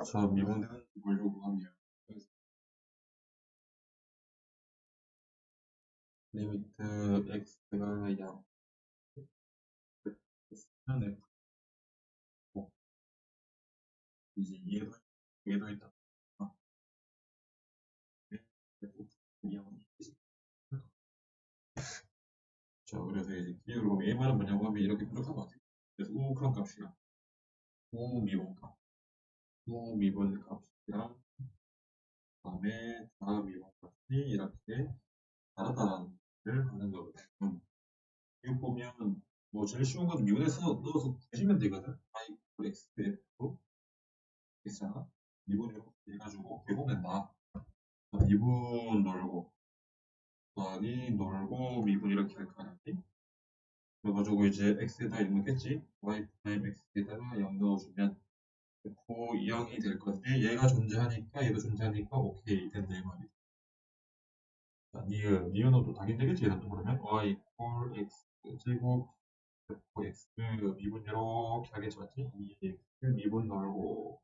자, 미분은 보려고 하면 리미트 x가 0 X는 F 고 이제 얘도 얘도 있다. 아. 네, 0 자, 그래서 이제 기울로 A 말은 뭐냐고 하면 이렇게 부족한 거 같아요. 그래서 우 그런 값이랑 우 미분 값, 우 미분 값이랑 그다음에 다 미분 값이 이렇게 다르다는 걸 하는 거거든요. 이거 보면 뭐 제일 쉬운 건 미분에서 넣어서 보시면 되거든. y x f 있잖아. 미분 이렇게 해가지고 계분된다. 미분 놀고 더하기 놀고 미분 이렇게 할 거야. 그래가지고 이제 x에다 1 넣겠지. y 프라임 x에다가 0 넣어주면 f 0이 될 건데 얘가 존재하니까 얘도 존재하니까 오케이 된다 이 말이야. 자, 니은, 니은은 또 당연히 되겠지. 얘는 또 그러면 y equal x 제곱 fx 미분 이렇게 하겠지 맞지? 2x 미분 놀고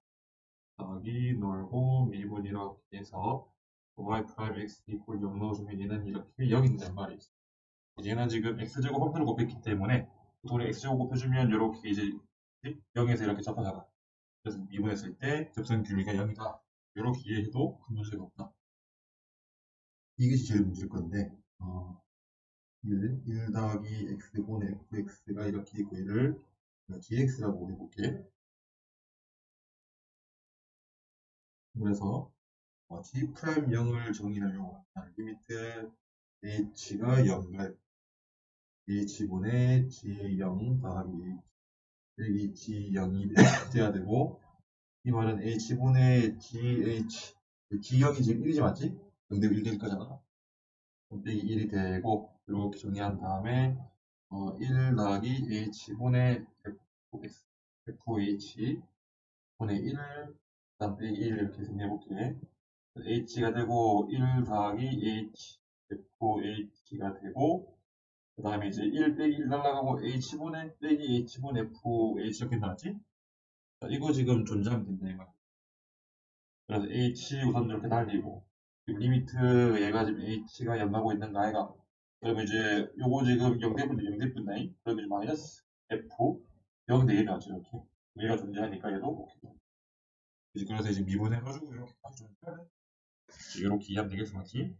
더하기 놀고 미분 이렇게 해서 y 프라임 x equal 0 넣어주면 얘는 이렇게 0이 된단 말이지. 얘는 지금 x제곱 홈표를 곱했기 때문에 보통 x제곱 곱해주면 이렇게 이제 0에서 이렇게 접하잖아. 그래서 미분했을 때 접선 길이가 0이다. 이렇게 이해해도 큰 문제가 없다. 이것이 제일 문제일 건데 어, 1, 1 더하기 x분의 fx가 이렇게 있고 얘를 dx라고 해볼게. 그래서 어, g 프라임 0을 정의하려고 하면 리미트 h가 0을 h분의 g0 더하기 여기 g0이 돼야 되고 이 말은 h분의 gh g0이 지금 1이지 맞지? 0대고 1될 거잖아. 빼기 1이 되고 이렇게 정리한 다음에 어, 1 더하기 h분의 fx fh 분의 1 그다음 빼기 1 이렇게 정리해볼게. h가 되고 1 더하기 h fh가 되고 그 다음에 이제 1 빼기 1 날라가고 h분의 빼기 h분의 fh 이렇게 나왔지? 자, 이거 지금 존재하면 된다 이거. 그래서 h 우선 이렇게 날리고 리미트 얘가 지금 h가 연하고 있는 거 아이가 그러면 이제 요거 지금 0대분대 0대분네 그러면 이제 마이너스 f 0대 1이 나죠 이렇게 얘가 존재하니까 얘도 오케이 그래서 이제 미분해가지고 이렇게 이렇게 이해하면 되겠어 맞지?